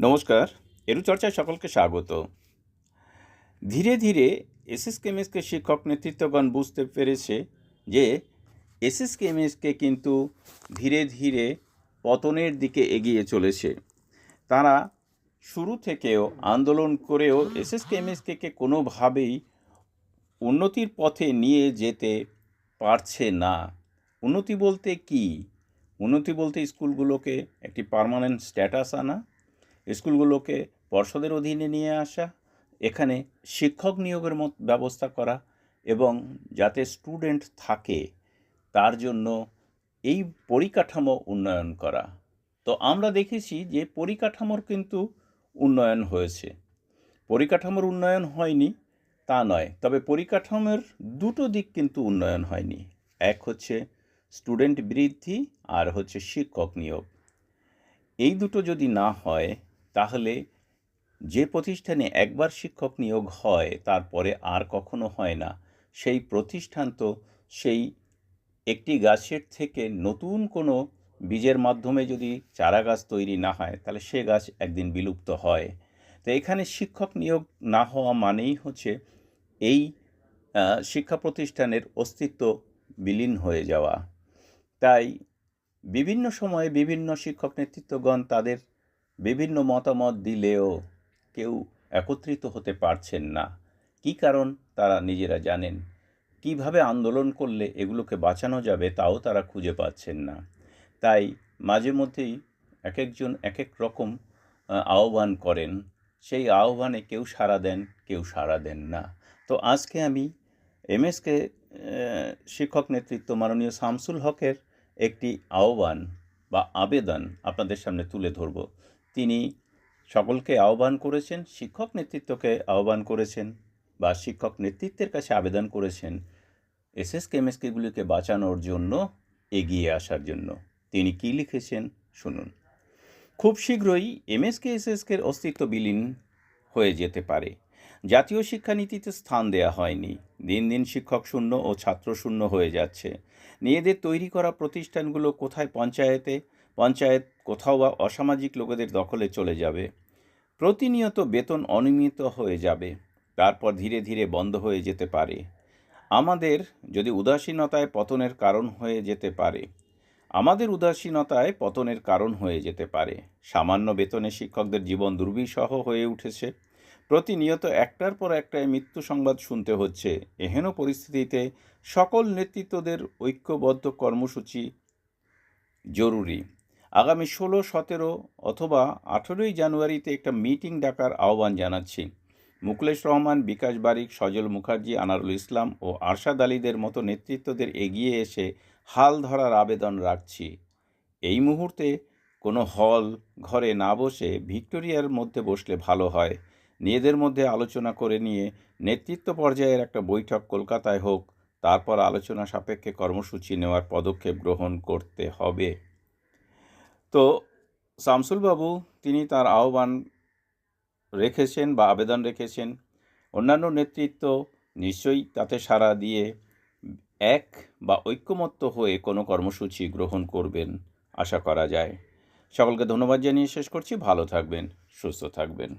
নমস্কার এরু চর্চায় সকলকে স্বাগত। ধীরে ধীরে এসএস কেমিএসকে শিক্ষক নেতৃত্বগণ বুঝতে পেরেছে যে এসএস কেমিএসকে কিন্তু ধীরে ধীরে পতনের দিকে এগিয়ে চলেছে। তারা শুরু থেকেও আন্দোলন করেও এসএস কেমিএসকে কোনোভাবেই উন্নতির পথে নিয়ে যেতে পারছে না। উন্নতি বলতে কি? উন্নতি বলতে স্কুলগুলোকে একটি পার্মানেন্ট স্ট্যাটাস আনা স্কুলগুলোকে পর্ষদের অধীনে নিয়ে আসা, এখানে শিক্ষক নিয়োগের মত ব্যবস্থা করা এবং যাতে স্টুডেন্ট থাকে, তার জন্য এই পরিকাঠামো উন্নয়ন করা। তো আমরা দেখেছি যে পরিকাঠামোর কিন্তু উন্নয়ন হয়েছে। পরিকাঠামোর উন্নয়ন হয়নি, তা নয়, তবে পরিকাঠামোর দুটো দিক কিন্তু উন্নয়ন হয়নি। এক হচ্ছে স্টুডেন্ট বৃদ্ধি, আর হচ্ছে শিক্ষক নিয়োগ। এই দুটো যদি না হয় তাহলে যে প্রতিষ্ঠানে একবার শিক্ষক নিয়োগ হয়, তারপরে আর কখনো হয় না। সেই প্রতিষ্ঠান তো সেই একটি গাছের থেকে নতুন কোনো বীজের মাধ্যমে যদি চারা গাছ তৈরি না হয়, তাহলে সে গাছ একদিন বিলুপ্ত হয়। তো এখানে শিক্ষক নিয়োগ না হওয়া মানেই হচ্ছে এই শিক্ষা প্রতিষ্ঠানের অস্তিত্ব বিলীন হয়ে যাওয়া। তাই বিভিন্ন সময়ে বিভিন্ন শিক্ষক নেতৃত্বগণ তাদের বিভিন্ন মতামত দিলেও কেউ একত্রিত হতে পারছেন না। কী কারণ তারা নিজেরা জানেন? কীভাবে আন্দোলন করলে এগুলোকে বাঁচানো যাবে তাও তারা খুঁজে পাচ্ছেন না। তাই মাঝে মধ্যেই এক একজন এক এক রকম আহ্বান করেন। সেই আহ্বানে কেউ সাড়া দেন, কেউ সাড়া দেন না। তো আজকে আমি এমএসকে শিক্ষক নেতৃত্ব মাননীয় শামসুল হকের একটি আহ্বান বা আবেদন আপনাদের সামনে তুলে ধরব। তিনি সকলকে আহ্বান করেছেন, শিক্ষক নেতৃত্বকে আহ্বান করেছেন বা শিক্ষক নেতৃত্বের কাছে আবেদন করেছেন এসএস কেমিস্ট্রিগুলিকে বাঁচানোর জন্য, এগিয়ে আসার জন্য। তিনি কি লিখেছেন? শুনুন। খুব শীঘ্রই এমএসকে এসএসকের অস্তিত্ব বিলীন হয়ে যেতে পারে। জাতীয় শিক্ষানীতিতে স্থান দেয়া হয়নি। দিন দিন শিক্ষক শূন্য ও ছাত্র শূন্য হয়ে যাচ্ছে। নিজেদের তৈরি করা প্রতিষ্ঠানগুলো কোথায় পঞ্চায়েতে পঞ্চায়েত কোথাও বা অসামাজিক লোকেদের দখলে চলে যাবে। প্রতিনিয়ত বেতন অনিয়মিত হয়ে যাবে। তারপর ধীরে ধীরে বন্ধ হয়ে যেতে পারে। আমাদের যদি উদাসীনতায় পতনের কারণ হয়ে যেতে পারে, আমাদের উদাসীনতায় পতনের কারণ হয়ে যেতে পারে। সামান্য বেতনে শিক্ষকদের জীবন দুর্বিষহ হয়ে উঠেছে। প্রতিনিয়ত একটার পর একটায় মৃত্যু সংবাদ শুনতে হচ্ছে। এহেন পরিস্থিতিতে সকল নেতৃত্বদের ঐক্যবদ্ধ কর্মসূচি জরুরি। আগামী ষোলো, সতেরো অথবা আঠেরোই জানুয়ারিতে একটা মিটিং ডাকার আহ্বান জানাচ্ছি। মুকলেশ রহমান, বিকাশ বারিক, সজল মুখার্জি, আনারুল ইসলাম ও আরশাদ আলীদের মতো নেতৃত্বদের এগিয়ে এসে হাল ধরার আবেদন রাখছি। এই মুহূর্তে কোনো হল ঘরে না বসে ভিক্টোরিয়ার মধ্যে বসলে ভালো হয়। নিজেদের মধ্যে আলোচনা করে নিয়ে নেতৃত্ব পর্যায়ের একটা বৈঠক কলকাতায় হোক, তারপর আলোচনা সাপেক্ষে কর্মসূচি নেওয়ার পদক্ষেপ গ্রহণ করতে হবে। তো শামসুল বাবু, তিনি তার আহ্বান রেখেছেন বা আবেদন রেখেছেন। অন্যান্য নেতৃত্ব নিশ্চয়ই তাতে সাড়া দিয়ে এক বা ঐক্যমত্য হয়ে কোনো কর্মসূচি গ্রহণ করবেন আশা করা যায়। সকলকে ধন্যবাদ জানিয়ে শেষ করছি। ভালো থাকবেন, সুস্থ থাকবেন।